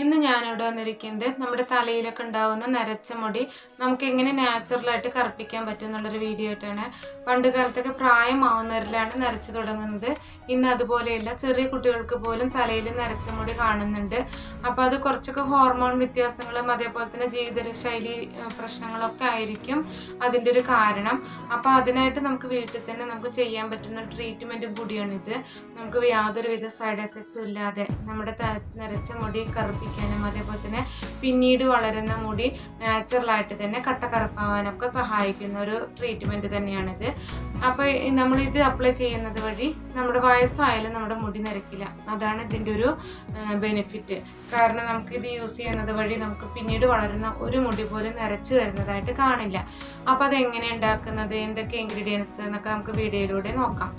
ഇന്ന് ഞാനിവിടെ വന്നിരിക്കുന്നത് നമ്മുടെ തലയിലൊക്കെ ഉണ്ടാവുന്ന നരച്ച മുടി നമുക്ക് എങ്ങനെ നാച്ചുറലായിട്ട് കറുപ്പിക്കാൻ പറ്റും എന്നുള്ളൊരു വീഡിയോ ആയിട്ടാണ്. പണ്ട് കാലത്തൊക്കെ പ്രായമാവുന്നവരിലാണ് നരച്ചു തുടങ്ങുന്നത്. ഇന്ന് അതുപോലെയല്ല ചെറിയ കുട്ടികൾക്ക് പോലും തലയിൽ നരച്ച മുടി കാണുന്നുണ്ട്. അപ്പോൾ അത് കുറച്ചൊക്കെ ഹോർമോൺ വ്യത്യാസങ്ങളും അതേപോലെ തന്നെ ജീവിത ശൈലി പ്രശ്നങ്ങളൊക്കെ ആയിരിക്കും അതിന്റെ ഒരു കാരണം. അപ്പോൾ അതിനായിട്ട് നമുക്ക് വീട്ടിൽ തന്നെ നമുക്ക് ചെയ്യാൻ പറ്റുന്ന ട്രീറ്റ്മെന്റും കൂടിയാണിത്. നമുക്ക് യാതൊരുവിധ സൈഡ് എഫക്ട്സും ഇല്ലാതെ നമ്മുടെ നരച്ച മുടി കറുപ്പിക്കാനും അതേപോലെ തന്നെ പിന്നീട് വളരുന്ന മുടി നാച്ചുറലായിട്ട് തന്നെ കട്ട കറുപ്പാവാനൊക്കെ സഹായിക്കുന്ന ഒരു ട്രീറ്റ്മെന്റ് തന്നെയാണിത്. അപ്പോൾ നമ്മളിത് അപ്ലൈ ചെയ്യുന്നത് വഴി നമ്മുടെ വയസ്സായാലും നമ്മുടെ മുടി നിരക്കില്ല. അതാണ് ഇതിന്റെ ഒരു ബെനിഫിറ്റ് കാരണം നമുക്കിത് യൂസ് ചെയ്യുന്നത് വഴി നമുക്ക് പിന്നീട് വളരുന്ന ഒരു മുടി പോലും നരച്ചു വരുന്നതായിട്ട് കാണില്ല. അപ്പോൾ അതെങ്ങനെ ഉണ്ടാക്കുന്നത്? എന്തൊക്കെ ഇൻഗ്രീഡിയൻസ് എന്നൊക്കെ നമുക്ക് വീഡിയോയിലൂടെ നോക്കാം.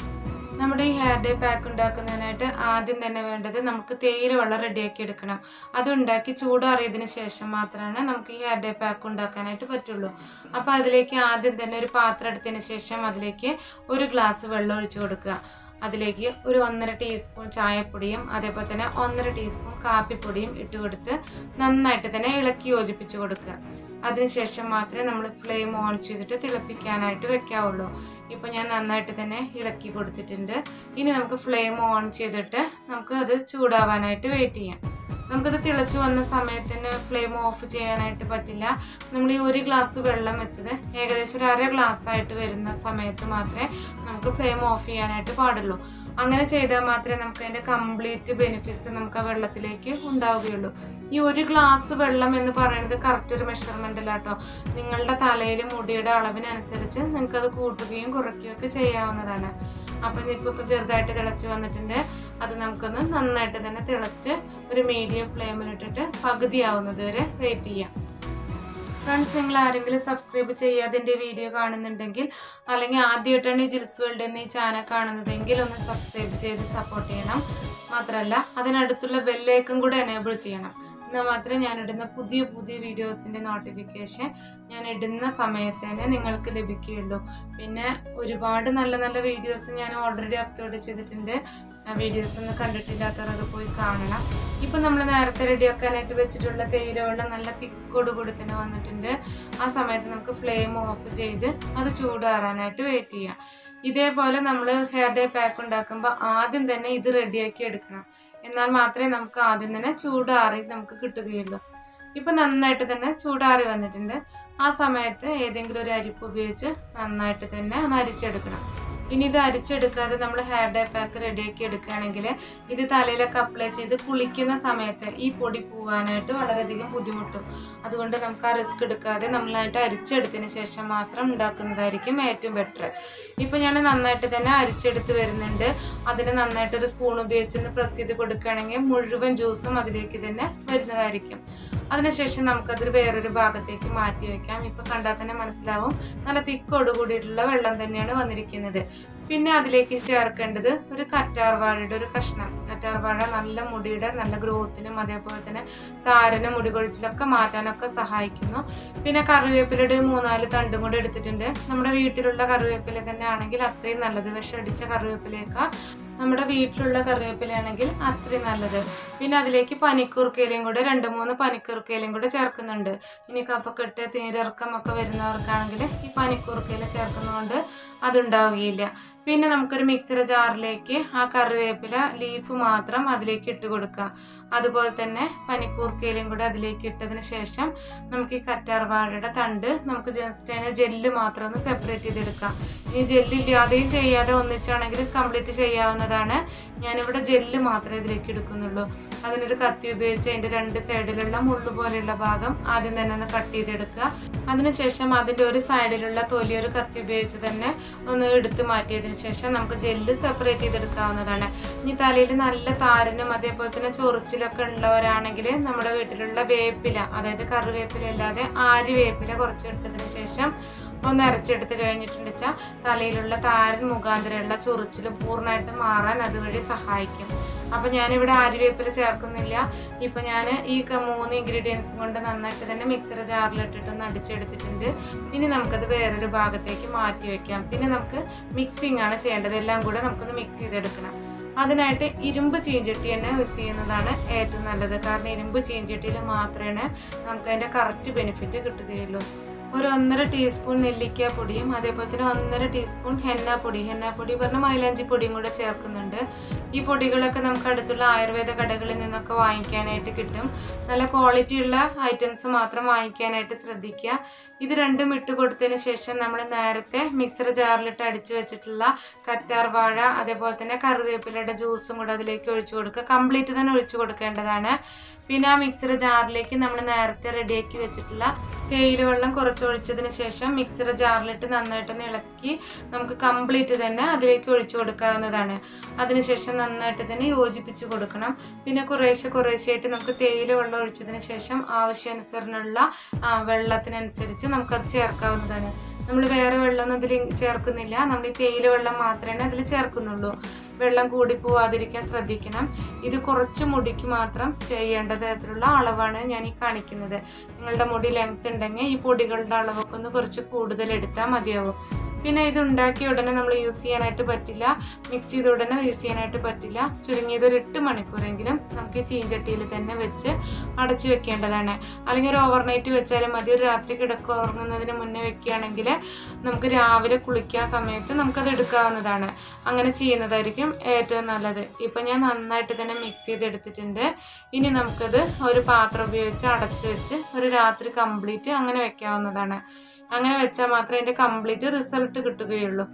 നമ്മുടെ ഈ ഹെയർ ഡേ പാക്ക് ഉണ്ടാക്കുന്നതിനായിട്ട് ആദ്യം തന്നെ വേണ്ടത് നമുക്ക് തേയില വെള്ളം റെഡിയാക്കി എടുക്കണം. അത് ഉണ്ടാക്കി ചൂടാറിയതിന് ശേഷം മാത്രമാണ് നമുക്ക് ഈ ഹെയർ ഡേ പാക്ക് ഉണ്ടാക്കാനായിട്ട് പറ്റുള്ളൂ. അപ്പോൾ അതിലേക്ക് ആദ്യം തന്നെ ഒരു പാത്രം എടുത്തതിന് ശേഷം അതിലേക്ക് ഒരു ഗ്ലാസ് വെള്ളം ഒഴിച്ചു കൊടുക്കുക. അതിലേക്ക് ഒരു ഒന്നര ടീസ്പൂൺ ചായപ്പൊടിയും അതേപോലെ തന്നെ ഒന്നര ടീസ്പൂൺ കാപ്പിപ്പൊടിയും ഇട്ട് കൊടുത്ത് നന്നായിട്ട് തന്നെ ഇളക്കി യോജിപ്പിച്ച് കൊടുക്കുക. അതിനുശേഷം മാത്രമേ നമ്മൾ ഫ്ലെയിം ഓൺ ചെയ്തിട്ട് തിളപ്പിക്കാനായിട്ട് വെക്കാവുള്ളൂ. ഇപ്പോൾ ഞാൻ നന്നായിട്ട് തന്നെ ഇളക്കി കൊടുത്തിട്ടുണ്ട്. ഇനി നമുക്ക് ഫ്ലെയിം ഓൺ ചെയ്തിട്ട് നമുക്ക് അത് ചൂടാവാനായിട്ട് വെയിറ്റ് ചെയ്യാം. നമുക്കത് തിളച്ച് വന്ന സമയത്ത് തന്നെ ഫ്ലെയിം ഓഫ് ചെയ്യാനായിട്ട് പറ്റില്ല. നമ്മൾ ഈ ഒരു ഗ്ലാസ് വെള്ളം വെച്ചത് ഏകദേശം ഒരു അര ഗ്ലാസ് ആയിട്ട് വരുന്ന സമയത്ത് മാത്രമേ നമുക്ക് ഫ്ലെയിം ഓഫ് ചെയ്യാനായിട്ട് പാടുള്ളൂ. അങ്ങനെ ചെയ്താൽ മാത്രമേ നമുക്ക് അതിന്റെ കംപ്ലീറ്റ് ബെനിഫിറ്റ്സ് നമുക്ക് ആ വെള്ളത്തിലേക്ക് ഉണ്ടാവുകയുള്ളൂ. ഈ ഒരു ഗ്ലാസ് വെള്ളം എന്ന് പറയുന്നത് കറക്റ്റ് ഒരു മെഷർമെന്റ് അല്ല കേട്ടോ. നിങ്ങളുടെ തലയിൽ മുടിയുടെ അളവിനനുസരിച്ച് നിങ്ങൾക്കത് കൂട്ടുകയും കുറയ്ക്കുകയും ഒക്കെ ചെയ്യാവുന്നതാണ്. അപ്പം ഇപ്പോൾ ചെറുതായിട്ട് തിളച്ച് വന്നിട്ടുണ്ട്. അത് നമുക്കൊന്ന് നന്നായിട്ട് തന്നെ തിളച്ച് ഒരു മീഡിയം ഫ്ലെയിമിലിട്ടിട്ട് പകുതിയാവുന്നത് വരെ വെയിറ്റ് ചെയ്യാം. ഫ്രണ്ട്സ് നിങ്ങൾ ആരെങ്കിലും സബ്സ്ക്രൈബ് ചെയ്യാതെ എന്റെ വീഡിയോ കാണുന്നുണ്ടെങ്കിൽ അല്ലെങ്കിൽ ആദ്യമായിട്ടാണ് ഈ ജിൽസ് വേൾഡ് എന്ന ചാനൽ കാണുന്നതെങ്കിൽ ഒന്ന് സബ്സ്ക്രൈബ് ചെയ്ത് സപ്പോർട്ട് ചെയ്യണം. മാത്രമല്ല അതിനടുത്തുള്ള ബെല്ലേക്കും കൂടെ എനേബിൾ ചെയ്യണം. എന്നാൽ മാത്രമേ ഞാൻ ഇടുന്ന പുതിയ പുതിയ വീഡിയോസിന്റെ നോട്ടിഫിക്കേഷൻ ഞാൻ ഇടുന്ന സമയത്ത് തന്നെ നിങ്ങൾക്ക് ലഭിക്കുകയുള്ളൂ. പിന്നെ ഒരുപാട് നല്ല നല്ല വീഡിയോസ് ഞാൻ ഓൾറെഡി അപ്ലോഡ് ചെയ്തിട്ടുണ്ട്. വീഡിയോസ് ഒന്നും കണ്ടിട്ടില്ലാത്തവർ അത് പോയി കാണണം. ഇപ്പം നമ്മൾ നേരത്തെ റെഡിയാക്കാനായിട്ട് വെച്ചിട്ടുള്ള തേയില വെള്ളം നല്ല തിക്കോട് കൂടി തന്നെ വന്നിട്ടുണ്ട്. ആ സമയത്ത് നമുക്ക് ഫ്ലെയിം ഓഫ് ചെയ്ത് അത് ചൂടാറാനായിട്ട് വെയിറ്റ് ചെയ്യാം. ഇതേപോലെ നമ്മൾ ഹെയർ ഡേ പാക്ക് ഉണ്ടാക്കുമ്പോൾ ആദ്യം തന്നെ ഇത് റെഡിയാക്കി എടുക്കണം. എന്നാൽ മാത്രമേ നമുക്ക് ആദ്യം തന്നെ ചൂടാറി നമുക്ക് കിട്ടുകയുള്ളൂ. ഇപ്പം നന്നായിട്ട് തന്നെ ചൂടാറി വന്നിട്ടുണ്ട്. ആ സമയത്ത് ഏതെങ്കിലും ഒരു അരിപ്പ് ഉപയോഗിച്ച് നന്നായിട്ട് തന്നെ ഒന്ന് അരിച്ചെടുക്കണം. ഇനി ഇത് അരിച്ചെടുക്കാതെ നമ്മൾ ഹെയർ ഡേ പാക്ക് റെഡിയാക്കി എടുക്കുകയാണെങ്കിൽ ഇത് തലയിലൊക്കെ അപ്ലൈ ചെയ്ത് കുളിക്കുന്ന സമയത്ത് ഈ പൊടി പോവാനായിട്ട് വളരെയധികം ബുദ്ധിമുട്ടും. അതുകൊണ്ട് നമുക്ക് ആ റിസ്ക് എടുക്കാതെ നമ്മളായിട്ട് അരിച്ചെടുത്തതിന് ശേഷം മാത്രം ഉണ്ടാക്കുന്നതായിരിക്കും ഏറ്റവും ബെറ്റർ ഇപ്പം ഞാൻ നന്നായിട്ട് തന്നെ അരിച്ചെടുത്ത് വരുന്നുണ്ട്. അതിന് നന്നായിട്ടൊരു സ്പൂൺ ഉപയോഗിച്ചൊന്ന് പ്രസ് ചെയ്ത് കൊടുക്കുകയാണെങ്കിൽ മുഴുവൻ ജ്യൂസും അതിലേക്ക് തന്നെ വരുന്നതായിരിക്കും. അതിനുശേഷം നമുക്കതൊരു വേറൊരു ഭാഗത്തേക്ക് മാറ്റി വെക്കാം. ഇപ്പം കണ്ടാൽ തന്നെ മനസ്സിലാവും. നല്ല തിക്കോട് കൂടിയിട്ടുള്ള വെള്ളം തന്നെയാണ് വന്നിരിക്കുന്നത്. പിന്നെ അതിലേക്ക് ചേർക്കേണ്ടത് ഒരു കറ്റാർവാഴയുടെ ഒരു കഷ്ണം. കറ്റാർവാഴ നല്ല മുടിയുടെ നല്ല ഗ്രോത്തിനും അതേപോലെ തന്നെ താരനും മുടി കൊഴിച്ചിലൊക്കെ മാറ്റാനൊക്കെ സഹായിക്കുന്നു. പിന്നെ കറിവേപ്പിലയുടെ ഒരു മൂന്നാൽ തണ്ടും കൂടെ എടുത്തിട്ടുണ്ട്. നമ്മുടെ വീട്ടിലുള്ള കറിവേപ്പില തന്നെ ആണെങ്കിൽ അത്രയും നല്ലത്. വിഷം അടിച്ച കറിവേപ്പിലയേക്കാൾ നമ്മുടെ വീട്ടിലുള്ള കറിവേപ്പിലയാണെങ്കിൽ അത്രയും നല്ലത്. പിന്നെ അതിലേക്ക് പനിക്കൂർക്കയിലയും കൂടെ രണ്ട് മൂന്ന് പനിക്കൂർക്കയിലയും കൂടെ ചേർക്കുന്നുണ്ട്. ഇനി കഫക്കെട്ട് നീരിറക്കമൊക്കെ വരുന്നവർക്കാണെങ്കിൽ ഈ പനിക്കൂർക്കയില ചേർക്കുന്നതുകൊണ്ട് അതുണ്ടാവുകയില്ല. പിന്നെ നമുക്കൊരു മിക്സിയുടെ ജാറിലേക്ക് ആ കറിവേപ്പില ലീഫ് മാത്രം അതിലേക്ക് ഇട്ട് കൊടുക്കുക. അതുപോലെ തന്നെ പനിക്കൂർക്കയിലും കൂടെ അതിലേക്ക് ഇട്ടതിന് ശേഷം നമുക്ക് ഈ കറ്റാർവാഴയുടെ തണ്ട് നമുക്ക് ജസ്റ്റ് അതിന് ജെല്ല് മാത്രം ഒന്ന് സെപ്പറേറ്റ് ചെയ്തെടുക്കാം ഇനി ജെല്ലില്ലാതെയും ചെയ്യാതെ ഒന്നിച്ചാണെങ്കിൽ കംപ്ലീറ്റ് ചെയ്യാവുന്നതാണ്. ഞാനിവിടെ ജെല്ല് മാത്രമേ ഇതിലേക്ക് എടുക്കുന്നുള്ളൂ. അതിനൊരു കത്തി ഉപയോഗിച്ച് അതിന്റെ രണ്ട് സൈഡിലുള്ള മുള്ളു പോലെയുള്ള ഭാഗം ആദ്യം തന്നെ ഒന്ന് കട്ട് ചെയ്തെടുക്കുക. അതിനുശേഷം അതിന്റെ ഒരു സൈഡിലുള്ള തൊലി ഒരു കത്തി ഉപയോഗിച്ച് തന്നെ ഒന്ന് എടുത്തു മാറ്റിയതിന് ശേഷം നമുക്ക് ജെല്ല് സെപ്പറേറ്റ് ചെയ്തെടുക്കാവുന്നതാണ്. ഇനി തലയിൽ നല്ല താരനും അതേപോലെ തന്നെ ചൊറിച്ചിലൊക്കെ ഉള്ളവരാണെങ്കിൽ നമ്മുടെ വീട്ടിലുള്ള വേപ്പില അതായത് കറിവേപ്പില അല്ലാതെ ആരി വേപ്പില കുറച്ച് എടുത്തതിന് ശേഷം ഒന്ന് അരച്ചെടുത്ത് കഴിഞ്ഞിട്ടുണ്ട് വെച്ചാൽ തലയിലുള്ള താരൻ മുഖാന്തരമുള്ള ചൊറിച്ചിൽ പൂർണമായിട്ട് മാറാൻ അതുവഴി സഹായിക്കും. അപ്പം ഞാനിവിടെ ആര്യവേപ്പില ചേർക്കുന്നില്ല. ഇപ്പൊ ഞാൻ ഈ മൂന്ന് ഇൻഗ്രീഡിയൻസും കൊണ്ട് നന്നായിട്ട് തന്നെ മിക്സിയുടെ ജാറിലിട്ടിട്ടൊന്ന് അടിച്ചെടുത്തിട്ടുണ്ട്. ഇനി നമുക്കത് വേറൊരു ഭാഗത്തേക്ക് മാറ്റി വെക്കാം. പിന്നെ നമുക്ക് മിക്സിംഗ് ആണ് ചെയ്യേണ്ടത്. എല്ലാം കൂടെ നമുക്കൊന്ന് മിക്സ് ചെയ്തെടുക്കണം. അതിനായിട്ട് ഇരുമ്പ് ചീഞ്ചട്ടി തന്നെ യൂസ് ചെയ്യുന്നതാണ് ഏറ്റവും നല്ലത്. കാരണം ഇരുമ്പ് ചീഞ്ചട്ടിയിൽ മാത്രമേ നമുക്ക് അതിന്റെ കറക്റ്റ് ബെനിഫിറ്റ് കിട്ടുകയുള്ളൂ. ഒരു ഒന്നര ടീസ്പൂൺ നെല്ലിക്ക പൊടിയും അതേപോലെ തന്നെ ഒന്നര ടീസ്പൂൺ ഹെന്ന പൊടി. ഹെന്ന പൊടി പറഞ്ഞ മൈലാഞ്ചി പൊടിയും കൂടെ ചേർക്കുന്നുണ്ട്. ഈ പൊടികളൊക്കെ നമുക്ക് അടുത്തുള്ള ആയുർവേദ കടകളിൽ നിന്നൊക്കെ വാങ്ങിക്കാനായിട്ട് കിട്ടും. നല്ല ക്വാളിറ്റി ഉള്ള ഐറ്റംസ് മാത്രം വാങ്ങിക്കാനായിട്ട് ശ്രദ്ധിക്കുക. ഇത് രണ്ടും ഇട്ട് കൊടുത്തതിന് ശേഷം നമ്മൾ നേരത്തെ മിക്സർ ജാറിലിട്ട് അടിച്ചു വെച്ചിട്ടുള്ള കറ്റാർ വാഴ അതേപോലെ തന്നെ കറിവേപ്പിലയുടെ ജ്യൂസും കൂടെ അതിലേക്ക് ഒഴിച്ചു കൊടുക്കുക. കംപ്ലീറ്റ് തന്നെ ഒഴിച്ചു കൊടുക്കേണ്ടതാണ്. പിന്നെ ആ മിക്സർ ജാറിലേക്ക് നമ്മൾ നേരത്തെ റെഡിയാക്കി വെച്ചിട്ടുള്ള തേയില വെള്ളം കുറച്ച് ഒഴിച്ചതിന് ശേഷം മിക്സർ ജാറിലിട്ട് നന്നായിട്ടൊന്ന് ഇളക്കി നമുക്ക് കംപ്ലീറ്റ് തന്നെ അതിലേക്ക് ഒഴിച്ചു കൊടുക്കാവുന്നതാണ്. അതിനുശേഷം നന്നായിട്ട് തന്നെ യോജിപ്പിച്ച് കൊടുക്കണം. പിന്നെ കുറേശ്ശെ കുറേശ്ശെയായിട്ട് നമുക്ക് തേയില വെള്ളം ഒഴിച്ചതിന് ശേഷം ആവശ്യാനുസരണമുള്ള വെള്ളത്തിനനുസരിച്ച് നമുക്കത് ചേർക്കാവുന്നതാണ്. നമ്മൾ വേറെ വെള്ളമൊന്നും ഇതിൽ ചേർക്കുന്നില്ല. നമ്മൾ ഈ തേയില വെള്ളം മാത്രമേ അതിൽ ചേർക്കുന്നുള്ളൂ. വെള്ളം കൂടി പോവാതിരിക്കാൻ ശ്രദ്ധിക്കണം. ഇത് കുറച്ച് മുടിക്ക് മാത്രം ചെയ്യേണ്ട തരത്തിലുള്ള അളവാണ് ഞാൻ ഈ കാണിക്കുന്നത്. നിങ്ങളുടെ മുടി ലെങ്ത് ഉണ്ടെങ്കിൽ ഈ പൊടികളുടെ അളവൊക്കെ ഒന്ന് കുറച്ച് കൂടുതൽ എടുത്താൽ മതിയാവും. പിന്നെ ഇത് ഉണ്ടാക്കിയ ഉടനെ നമ്മൾ യൂസ് ചെയ്യാനായിട്ട് പറ്റില്ല. മിക്സ് ചെയ്ത ഉടനെ യൂസ് ചെയ്യാനായിട്ട് പറ്റില്ല. ചുരുങ്ങിയത് ഒരു എട്ട് മണിക്കൂറെങ്കിലും നമുക്ക് ചീഞ്ചട്ടിയിൽ തന്നെ വെച്ച് അടച്ചു വെക്കേണ്ടതാണ്. അല്ലെങ്കിൽ ഒരു ഓവർനൈറ്റ് വെച്ചാലും മതി. ഒരു രാത്രി കിടക്ക ഉറങ്ങുന്നതിന് മുന്നേ വെക്കുകയാണെങ്കിൽ നമുക്ക് രാവിലെ കുളിക്കാൻ സമയത്ത് നമുക്കത് എടുക്കാവുന്നതാണ്. അങ്ങനെ ചെയ്യുന്നതായിരിക്കും ഏറ്റവും നല്ലത്. ഇപ്പം ഞാൻ നന്നായിട്ട് തന്നെ മിക്സ് ചെയ്തെടുത്തിട്ടുണ്ട്. ഇനി നമുക്കത് ഒരു പാത്രം ഉപയോഗിച്ച് അടച്ചു വെച്ച് ഒരു രാത്രി കംപ്ലീറ്റ് അങ്ങനെ വെക്കാവുന്നതാണ്. അങ്ങനെ വെച്ചാൽ മാത്രമേ അതിന്റെ കംപ്ലീറ്റ് റിസൾട്ട് കിട്ടുകയുള്ളൂ.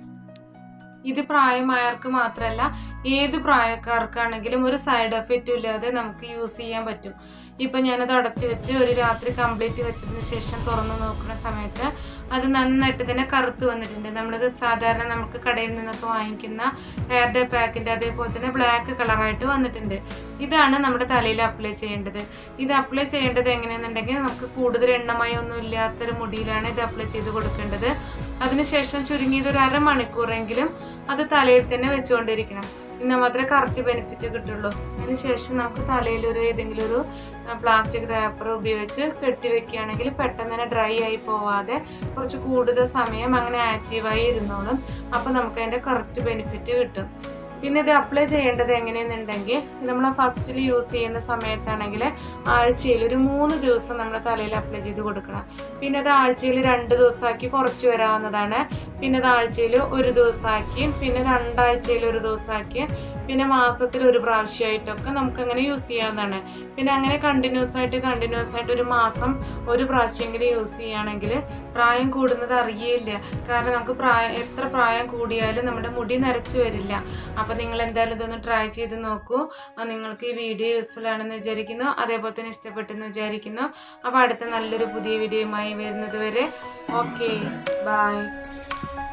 ഇത് പ്രായമായവർക്ക് മാത്രമല്ല ഏത് പ്രായക്കാർക്കാണെങ്കിലും ഒരു സൈഡ് എഫക്റ്റും ഇല്ലാതെ നമുക്ക് യൂസ് ചെയ്യാൻ പറ്റും. ഇപ്പം ഞാനത് അടച്ചു വെച്ച് ഒരു രാത്രി കംപ്ലീറ്റ് വെച്ചതിന് ശേഷം തുറന്നു നോക്കുന്ന സമയത്ത് അത് നന്നായിട്ട് തന്നെ കറുത്ത് വന്നിട്ടുണ്ട്. നമ്മൾ സാധാരണ നമുക്ക് കടയിൽ നിന്നൊക്കെ വാങ്ങിക്കുന്ന ഹെയർ ഡേ പാക്കിന്റെ അതേപോലെ തന്നെ ബ്ലാക്ക് കളറായിട്ട് വന്നിട്ടുണ്ട്. ഇതാണ് നമ്മുടെ തലയിൽ അപ്ലൈ ചെയ്യേണ്ടത്. ഇത് അപ്ലൈ ചെയ്യേണ്ടത് എങ്ങനെയാണെന്നുണ്ടെങ്കിൽ നമുക്ക് കൂടുതൽ എണ്ണമയം ഒന്നും ഇല്ലാത്തൊരു മുടിയിലാണ് ഇത് അപ്ലൈ ചെയ്ത് കൊടുക്കേണ്ടത്. അതിനുശേഷം ചുരുങ്ങിയത് ഒരു അരമണിക്കൂറെങ്കിലും അത് തലയിൽ തന്നെ വെച്ചുകൊണ്ടിരിക്കണം. എന്നാൽ മാത്രമേ കറക്റ്റ് ബെനിഫിറ്റ് കിട്ടുള്ളൂ. അതിനുശേഷം നമുക്ക് തലയിൽ ഒരു ഏതെങ്കിലും ഒരു പ്ലാസ്റ്റിക് റാപ്പർ ഉപയോഗിച്ച് കെട്ടി വെക്കുകയാണെങ്കിൽ പെട്ടെന്ന് തന്നെ ഡ്രൈ ആയി പോവാതെ കുറച്ച് കൂടുതൽ സമയം അങ്ങനെ ആക്റ്റീവായി ഇരുന്നോളും. അപ്പോൾ നമുക്ക് അതിന്റെ കറക്റ്റ് ബെനിഫിറ്റ് കിട്ടും. പിന്നെ ഇത് അപ്ലൈ ചെയ്യേണ്ടത് എങ്ങനെയെന്നുണ്ടെങ്കിൽ നമ്മൾ ഫസ്റ്റിൽ യൂസ് ചെയ്യുന്ന സമയത്താണെങ്കിൽ ആഴ്ചയിൽ ഒരു മൂന്ന് ദിവസം നമ്മൾ തലയിൽ അപ്ലൈ ചെയ്ത് കൊടുക്കണം. പിന്നെ അത് ആഴ്ചയിൽ രണ്ട് ദിവസമാക്കി കുറച്ച് വരാവുന്നതാണ്. പിന്നെ അത് ആഴ്ചയിൽ ഒരു ദിവസമാക്കി പിന്നെ രണ്ടാഴ്ചയിൽ ഒരു ദിവസമാക്കി പിന്നെ മാസത്തിൽ ഒരു പ്രാവശ്യമായിട്ടൊക്കെ നമുക്ക് അങ്ങനെ യൂസ് ചെയ്യാവുന്നതാണ്. പിന്നെ അങ്ങനെ കണ്ടിന്യൂസ് ആയിട്ട് കണ്ടിന്യൂസ് ആയിട്ട് ഒരു മാസം ഒരു പ്രാവശ്യമെങ്കിലും യൂസ് ചെയ്യുകയാണെങ്കിൽ പ്രായം കൂടുന്നത് അറിയേയില്ല. കാരണം നമുക്ക് പ്രായം എത്ര പ്രായം കൂടിയാലും നമ്മുടെ മുടി നരച്ചു വരില്ല. അപ്പോൾ നിങ്ങൾ എന്തായാലും ഇതൊന്ന് ട്രൈ ചെയ്ത് നോക്കൂ. നിങ്ങൾക്ക് ഈ വീഡിയോ യൂസ്ഫുൾ ആണെന്ന് വിചാരിക്കുന്നു. അതേപോലെ തന്നെ ഇഷ്ടപ്പെട്ടെന്ന് വിചാരിക്കുന്നു. അപ്പോൾ അടുത്ത നല്ലൊരു പുതിയ വീഡിയോയുമായി വരുന്നത് വരെ. Okay bye